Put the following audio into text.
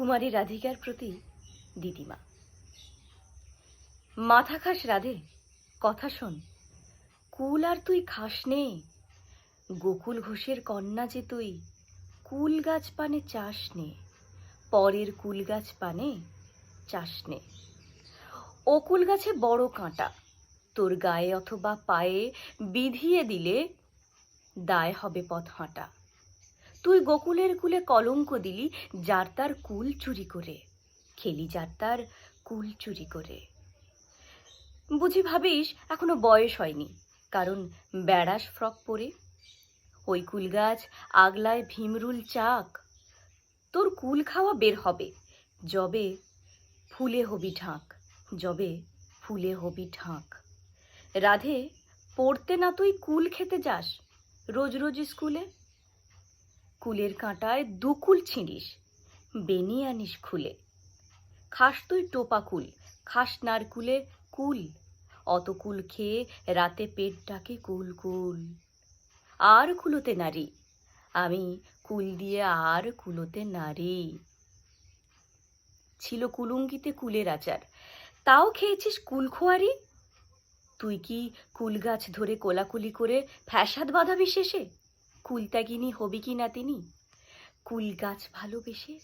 কুমারী রাধিকার প্রতি দিদিমা। মাথা খাস রাধে, কথা শোন। কুল আর তুই খাস নে। গোকুল ঘোষের কন্যা যে তুই, কুল গাছ পানে চাষ নে। পরের কুল গাছ পানে চাষ নে। ও কুল গাছে বড় কাঁটা, তোর গায়ে অথবা পায়ে বিধিয়ে দিলে দায় হবে পথ হাঁটা। তুই গোকুলের কুলে কলঙ্ক দিলি, যার তার কুল চুরি করে। খেলি যার তার কুল চুরি করে। বুঝি ভাবিস, এখনও বয়স হয়নি, কারণ বেড়াস ফ্রক পরে। ওই কুল গাছ আগলায় ভীমরুল চাক। তোর কুল খাওয়া বের হবে, যবে ফুলে হবি ঢাক, যবে ফুলে হবি ঢাক। রাধে, পড়তে না তুই কুল খেতে যাস, রোজ রোজ স্কুলে? কুলের কাঁটায় দুকুল ছিঁড়িস বেনি আনিস খুলে। খাস তুই টোপা কুল, খাস নারকুলে কুল, অত কুল খেয়ে রাতে পেট ডাকে কুল কুল। আর কুলোতে নারী, আমি কুল দিয়ে আর কুলোতে নারী। ছিল কুলুঙ্গিতে কুলের আচার, তাও খেয়েছিস কুল খোয়ারি? তুই কি কুল গাছ ধরে কোলাকুলি করে ফ্যাসাদ বাঁধাবি শেষে? কুলত্যাগিনী হবি কি না তিনি? কুল গাছ ভালোবেসে